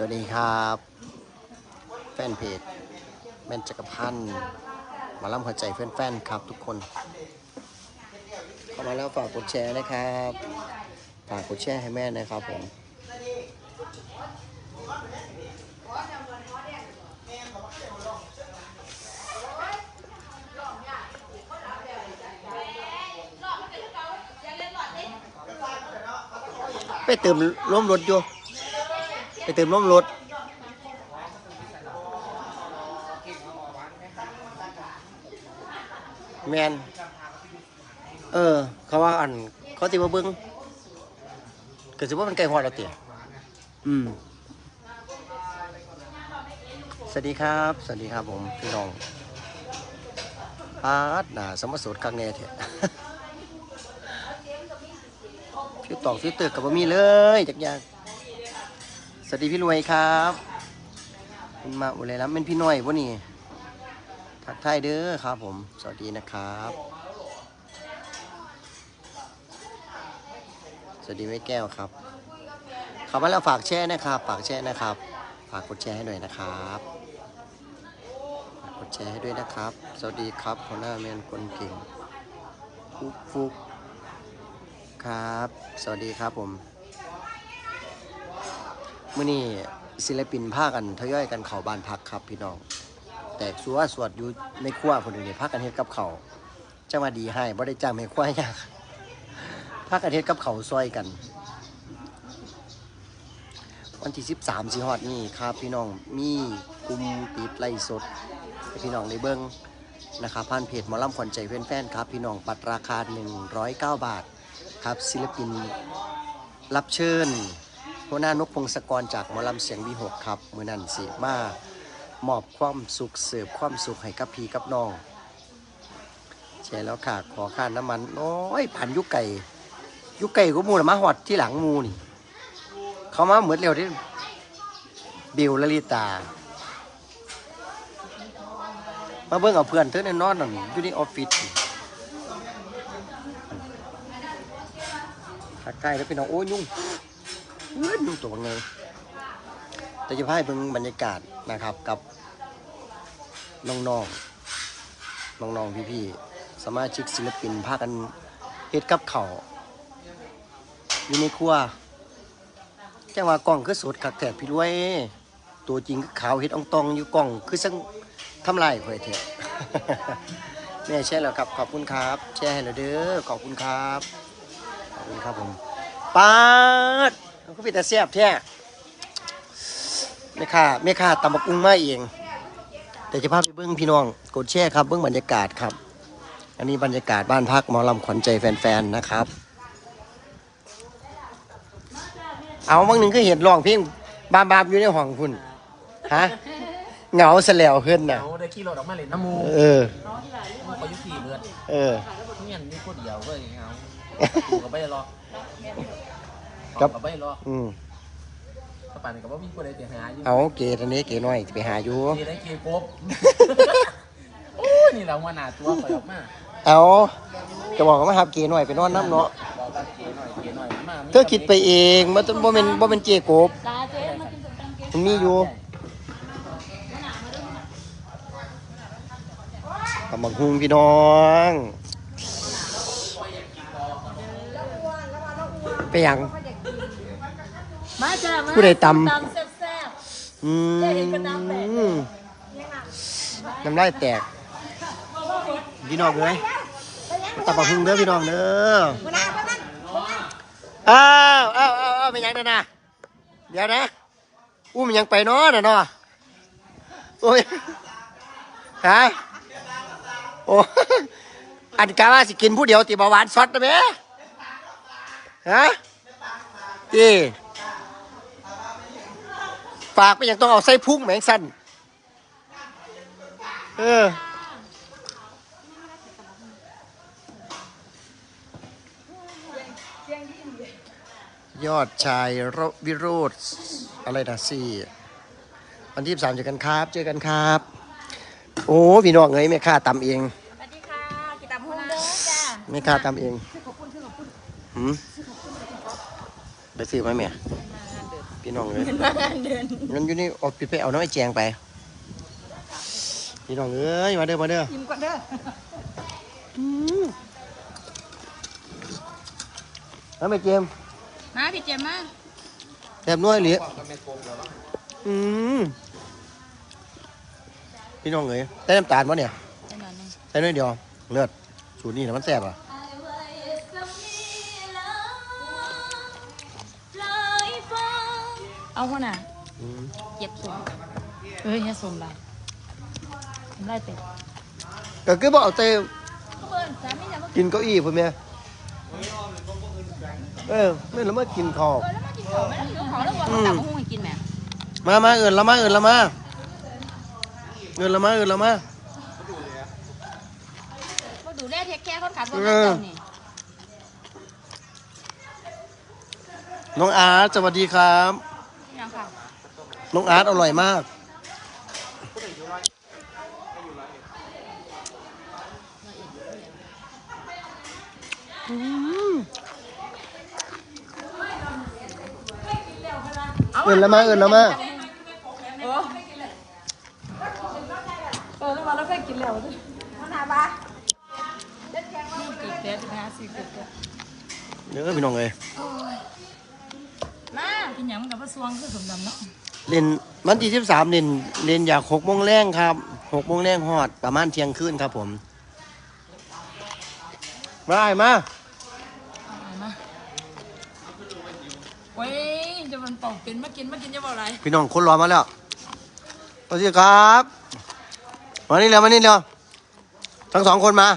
สวัสดีครับ แฟนเพจแม่นจักรพันธ์มาล่ำหัวใจแฟนๆครับทุกคน เข้ามาแล้วฝากกดแชร์นะครับ ฝากกดแชร์ให้แม่นะครับผมไปเติมร่มรถอยู่ ไปเติมร่มรถแมนเออ เขาว่าอัน เขาติมาเบิ้งก็สิว่ามันไกลหอดเราเตี๋ยอืม สวัสดีครับ สวัสดีครับผม พี่น้องปาดหนาสมสูตรกังแน่เถอะฟิวตอกฟิวเตอร์กับบะมีเลยจักอย่าง สวัสดีพี่รวยครับคุณมาอุไรแล้วเป็นพี่น้อยวะนี่ทักทายเด้อครับผม สวัสดีนะครับ สวัสดีแม่แก้วครับเข้ามาแล้วฝากแชร์นะครับฝากแชร์นะครับ ฝากกดแชร์ให้หน่อยนะครับฝากกดแชร์ให้ด้วยนะครับ สวัสดีครับหัวหน้าแมนคนเก่งฟุกฟุกครับ สวัสดีครับผม มื่อนี้ศิลปินพากันทยอยกันเข่าบ้านพักครับพี่น้อง แตกสัวสวดอยู่ในครัวคนอื่นนี่พากันเฮ็ดกับเขาจังว่าดีให้บ่ได้จ้างให้ควายยากพากันเฮ็ดกับเขาซอยกัน วันที่ 13สิฮอดนี่ครับ พี่น้องมีกลุ่มปิดไล่สดพี่น้องได้เบิ่งนะครับผ่านเพจหมอลำขวัญใจแฟนๆครับ พี่น้องปัดราคา 109 บาท ครับศิลปินรับเชิญ หัวหน้านกพงศกรจากหมอลำเสียงวีหกครับมือนันสิมามอบความสุขเสิร์ฟความสุขให้กับพี่กับน้องแชร์แล้วค่ะ ขอค่าน้ำมันโอ้ยผ่านยุกไก่ยุกไก่ก็มูลมาหอดที่หลังมูนี่ เขามาเหมือนเร็วที่บิวลลิตา มาเบิ่งเอาเพื่อนเธอในนอนนั่นอยู่ในออฟฟิศทักทายแล้วพี่น้องโอ้ยยุ่ง เอ้ยยุ่งตัวไงแต่จะพาให้เบิ่งบรรยากาศนะครับกับน้องๆน้องๆพี่ๆสมาชิกศิลปินพากันเฮ็ดกับเขาอยู่ในครัวแจังว่ากล้องคือสดคักแท้พี่ด้วย ตัวจริงคือขาวเฮ็ดอ่องตองอยู่กล้องคือสังทำลายข่อยแท้แม่แชร์แล้วครับขอบคุณครับ แชร์ให้แล้วเด้อขอบคุณครับขอบคุณครับผมปาด มันก็เป็นแต่แซ่บแท้แม่ค้าแม่ค้าตำบักอุ้งมาเองแต่จะพาไปเบิ้งพี่น้องกดแชร์ครับเบิ้งบรรยากาศครับ อันนี้บรรยากาศบ้านพักหมอลำขวัญใจแฟนๆนะครับ เอาบางหนึ่งก็เห็นร้องเพลงบามบามๆอยู่ในห้องคุณฮะเหงาซะแล้วขึ้นน่ะเอาได้ขี่รถออกมาเล่นน้ำมูเออมูเขาอยู่ขี่เบือดเออเมียนมีคนเดียวก็อย่างเงากูกับไปรอ ครับกับไปรออืมสปานกับว่ามีคนใดเสียหายอยู่เอาเกทันนี้เกน้อยสิไปหาอยู่ขี่ได้ขี่กบโอ้ยนี่เรามาหนาตัวไปออกมาเอาจะบอกว่ามาหับเกหน่อยไปนอนน้ำเนาะบอกกันขี่หน่อยขี่หน่อยมาเธอคิดไปเองมันบ่เป็นบ่เป็นเจโกบ ตาเจ๊มากินส้มตำเก๊มันมีอยู่กำบังหุงพี่น้อง ไปหยัง มาจ้ามาผู้ใดตำ ตำแซ่บอืมได้เห็นกระดาษแตกน้ำลายแตก พี่น้องเลยตำบังหุงเด้อพี่น้องเด้ออ้าวอ้าวอ้าวอ้าวเป็นหยังเด้อนะเดี๋ยวนะ อู้มันยังไปเนาะน่ะเนาะโอ้ยฮะโอ้ อันกาว่าสิกินผู้เดียวติเบาหวานซอดนะแม่ฮะตี ฝากไปยังต้องเอาไส้พุ่งแหมงสั้นเออยอดชายรวิโรธอะไรนะสี่วันที่สามเจอกันครับ เจอกันครับ โอ้พี่น้องเอ้ยแม่ค้าตำเองๆสวัสดีค่ะกิตาพุงเด้อจ้าแม่ค้าตำเองหืมได้ซื้อไหมแม่ พี่น้องเลยเห็นว่างานเดินงั้นอยู่นี่เอาไปไปเอาน้องไอ้แจงไป พี่น้องเอ้ยมาเด้อมาเด้อยิ้มก่อนเด้ออืมแล้วไม่เจมส์มาพี่เจมมาแซ่บน้อยเหลือก็ไม่โกงแล้วอืมพี่น้องเอ้ยใส่น้ำตาลวะเนี่ยจังหวะนึงใส่น้อยเดียวเลือดสูตรนี้นะมันแซ่บอะ เอาคนน่ะอืมเก็บสมเอ้ยเฮ็ดสมละทำไรเป็ดก็คือบอกเอาเต้ก็เบิ่นสามีจะมากินเก้าอี้พุ่นแม่เออไม่แล้วมากินข้าวเออแล้วมากินข้าวไหมแล้วกินข้าวแล้วว่าเขาตักมาหุ้งให้กินแหมมามาเอินละมาเอินละมาเอินละมาเอินละมาก็ดูแลเทคแคร์คนขับรถให้เจ้านี่น้องอาร์ตสวัสดีครับยังค่ะ น้องอาร์ตอร่อยมาก เอินละมาเอินละมาโอ้เออแล้วมาแล้วเคยกินแล้วมันหาบ้าเด็ดแข็งว่ากี่เด็ดนะสี่เด็ดเดี๋ยวพี่น้องเลยมากินหยังมันกับว่าสวงคือสมดำเนาะ เล่นวันที่สิบสามเล่นเล่นอยากหกโมงแรงครับหกโมงแรงฮอดประมาณเที่ยงคืนครับผมมาไอ้มาเอามาเว้ยจะมันเป่าเป็นมากินมากินจะบอกอะไรพี่น้องคนรอมาแล้วสวัสดีครับมานี่เร็วมานี่เร็วทั้งสองคนมา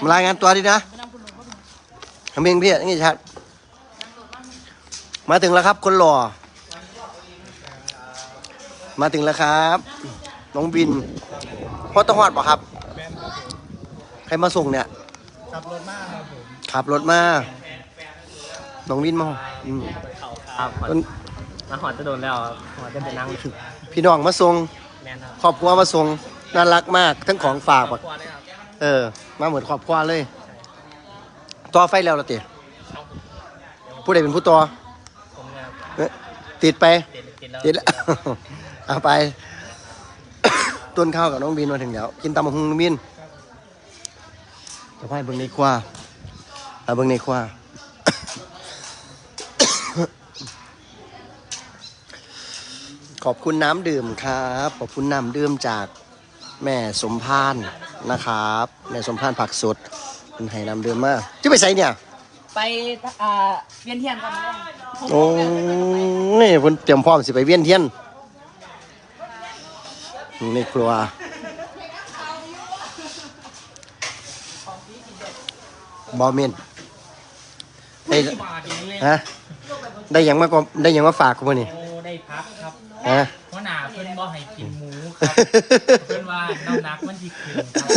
มารายงานตัวดีนะไปนั่งคุณหลวงพ่อหลวงทำเองพี่นี่ชัดมาถึงแล้วครับ คนหล่อ มาถึงแล้วครับ น้องบินพ่อต้องหอดป่ะครับ ใครมาส่งเนี่ย ขับรถมากครับผมขับรถมา น้องวินมาอืมครับเพิ่นมาหอดจะโดนแล้วหอดจะไปนั่งพี่น้องมาส่งแมนครับครอบครัวมาส่งน่ารักมาก ทั้งของฝากแบบกลัวเลยครับเออ มาเหมือนครอบครัวเลย ต่อไฟแล้วละติผู้ใดเป็นผู้ต่อผมเนี่ยเอ๊ะติดไป ติดติดแล้ว ติดแล้ว เอาไป ต้นข้าวกับน้องบินมาถึงแล้ว กินตำบักหุงน้องบินจะไปเบิ่งในครัวเอาเบิ่งในครัวขอบคุณน้ำดื่มครับ ขอบคุณน้ำดื่มจากแม่สมพานนะครับ แม่สมพานผักสดเป็นให้น้ำดื่มมาจะไปใส่เนี่ย ไปอ่าเวียนเทียนกันไหมโอ้ยเพิ่นเตรียมพร้อมสิไปเวียนเทียน ในครัว บอเมนได้บาทอย่างนี้ฮะได้หยังมาก็ได้หยังมาฝากกูบ่นี่ โอ้ได้พักครับฮะเพราะหนาเพื่อนบ่ให้กินหมูครับเพื่อนว่าน้ำหนักมันดีขึ้นครับ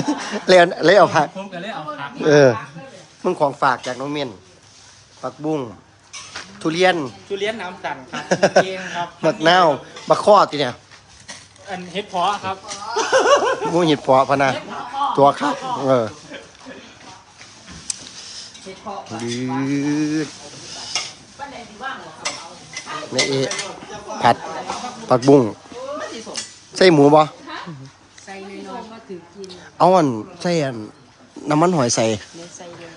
เลยเอาเลยเอาผัก ผมก็เลยเอาพักเออ มึงของฝากจากน้องเมียนผักบุ้งทุเรียน ทุเรียนน้ำสั่นครับเองครับมะนาวมะข้อติเนี่ย อันเฮ็ดเพาะครับมูหิดเพาะพะนะตัวครับเออดืดแม่เอะผัดผักบุ้งใส่หมูบ่ใส่น้อยๆก็ถือกินเอาอันใส่อันน้ำมันหอยใส่ เนื้อใส่เยอะ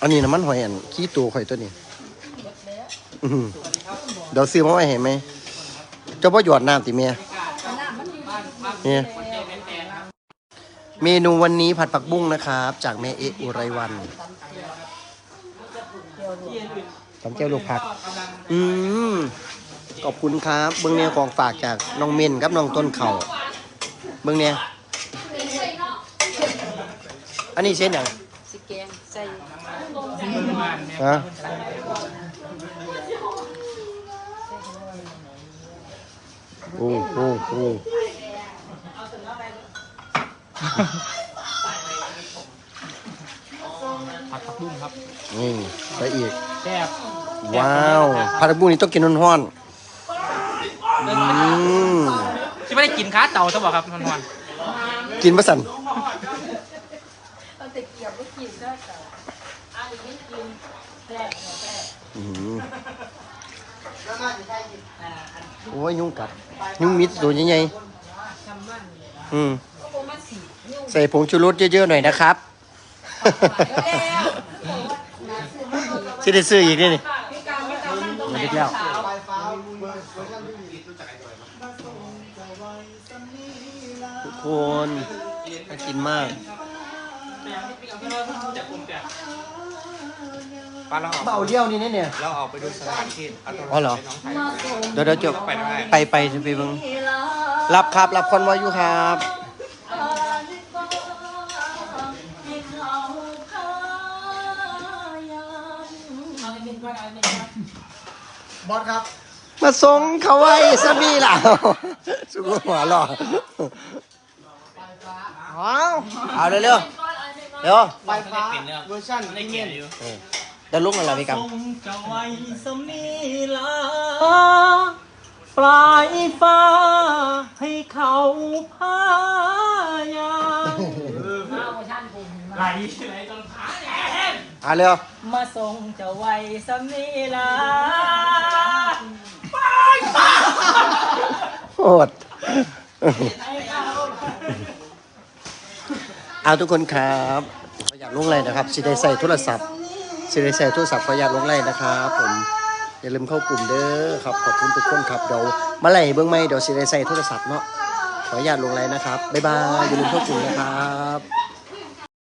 อันนี้น้ำมันหอยอันขี้ตัวข่อยตัวนี้อื้อหือเดี๋ยวซื้อมาไว้เห็นไหมเจ้าพ่อหยอดน้ำติเมีย เนี่ยเมนูวันนี้ผัดผักบุ้งนะครับ จากแม่เอะอุไรวันตำเจ้าลูกผัก อืมขอบคุณครับ เบื้องเนี้ยของฝากจากน้องเมนกับน้องต้นเขาเบื้องเนี้ยอันนี้เช่นอย่างสิแกงใส่ฮะโอ้โหโอ้ ผัดผักบุ้งครับนี่ใส่อีก แซ่บว้าวผัดผักบุ้งนี่ต้องกินร้อนๆอืมที่ไม่ได้กินค้าเต่าจะบอกครับนวลกินปะสันเอาแต่เกียบก็กินได้แต่อันนี้กินแซ่บอืมโอ้ย ยุ่งกัด ยุ่งมิดตัวใหญ่ๆอืม ใส่ผงชูรสเยอะๆหน่อยนะครับสิได้ซื้ออีกนี่นี่มาอีกแล้วทุกคนน่ากินมากป้าเราออกเบาเลี้ยวนี่เนี่ยเราออกไปดูสถานที่เอาตัวอ๋อเหรอไปน้องไทยเดี๋ยวเดี๋ยวจบไปได้ไปไปจะไปเบิ่งรับครับ รับคอนวอยอยู่ครับ บอสครับ มาส่งเขาไว้สามีล่ะสุกหัวหล่อเอาเอาเร็วเร็วๆเดี๋ยวไฟฟ้าเวอร์ชันไม่เงี้ยอยู่เออเดี๋ยวลุกอะไรพี่กำจะไว้สมีลาปลายฟ้าให้เขาพายามไหลไหลจนขา อะเร็วมาส่งเจะไว้สมีลาโหดเอาทุกคนครับขออยากลงไลน์นะครับสิได้ใส่โทรศัพท์สิได้ใส่โทรศัพท์ขออยากลงไลน์นะครับผมอย่าลืมเข้ากลุ่มเด้อครับขอบคุณทุกคนครับเดี๋ยวมาไล่เบื้องไม่เดี๋ยวสิได้ใส่โทรศัพท์เนาะขออยากลงไลน์นะครับบ๊ายบายอย่าลืมเข้ากลุ่มนะครับ